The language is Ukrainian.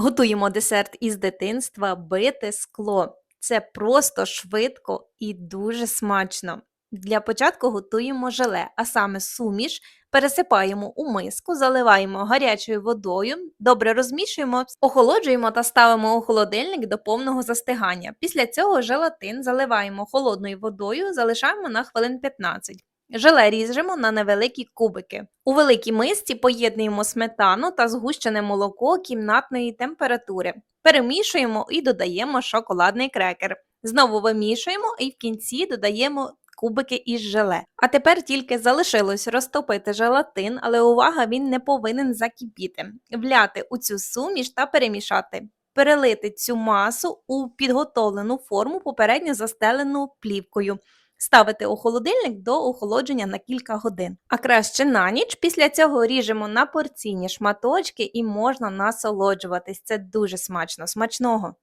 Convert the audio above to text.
Готуємо десерт із дитинства бите скло. Це просто швидко і дуже смачно. Для початку готуємо желе, а саме суміш, пересипаємо у миску, заливаємо гарячою водою, добре розмішуємо, охолоджуємо та ставимо у холодильник до повного застигання. Після цього желатин заливаємо холодною водою, залишаємо на хвилин 15. Желе ріжемо на невеликі кубики. У великій мисці поєднуємо сметану та згущене молоко кімнатної температури. Перемішуємо і додаємо шоколадний крекер. Знову вимішуємо і в кінці додаємо кубики із желе. А тепер тільки залишилось розтопити желатин, але увага, він не повинен закипіти. Вляти у цю суміш та перемішати. Перелити цю масу у підготовлену форму, попередньо застелену плівкою. Ставити у холодильник до охолодження на кілька годин. А краще на ніч. Після цього ріжемо на порційні шматочки і можна насолоджуватись. Це дуже смачно. Смачного!